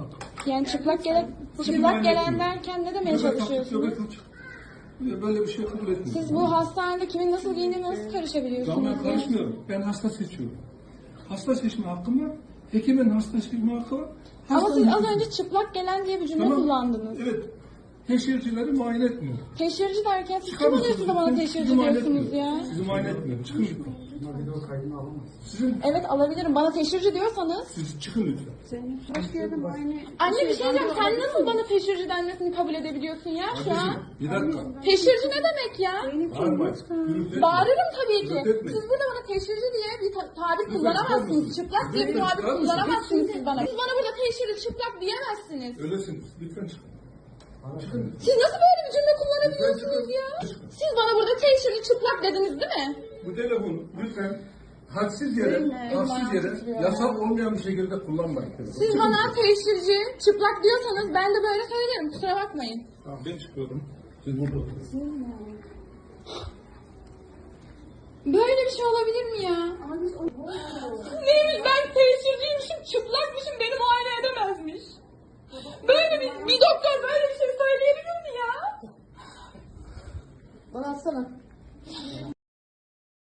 hakkı. Yani çıplak gelen, çıplak gelen derken ne demeye çalışıyorsunuz? Böyle bir şey kabul etmiyorum. Siz bu hastanede kimin nasıl giyindiğine nasıl Ben karışabiliyorsunuz? ya? karışmıyorum. Ben hasta seçiyorum. Hasta seçme hakkım var. Hekimin hasta seçme hakkı var. Ama Hastanın siz az önce çıplak gelen diye bir cümle Tamam. kullandınız. Evet. Teşhircileri muayene etmiyor. Teşhirci derken siz kim oluyorsunuz da bana teşhirci diyorsunuz ya? Sizi muayene etmiyorum. Çıkın lütfen. Sizin, Evet alabilirim. Bana teşhirci diyorsanız. siz çıkın lütfen. Anne bir şey diyeceğim. Sen nasıl bana teşhirci denmesini kabul edebiliyorsun ya şu an? Bir dakika. Teşhirci ne demek ya? Gürültü. Bağırırım tabii ki. Etmeyin. Siz burada bana teşhirci diye bir ta- tabir kullanamazsınız. Çıplak diye bir Lütfen tabir çıkar mısınız? kullanamazsınız siz bana. Siz bana burada teşhirci çıplak diyemezsiniz. Öylesiniz. Lütfen çıkın. Siz nasıl böyle bir cümle kullanabiliyorsunuz ya? Siz bana burada teşhirci çıplak dediniz değil mi? Bu telefonu lütfen hadsiz yere, bayağı yere, yasal olmayan bir şekilde kullanmayın. Siz bana teşhirci çıplak diyorsanız ben de böyle söylerim. Kusura bakmayın. Tamam ben çıkıyorum. Siz burada oturun. Böyle bir şey olabilir mi ya? Neymiş ben teşhirciymişim, çıplakmışım, beni muayene edemezmiş. Böyle bir, bir doktor böyle bir şey 多少次了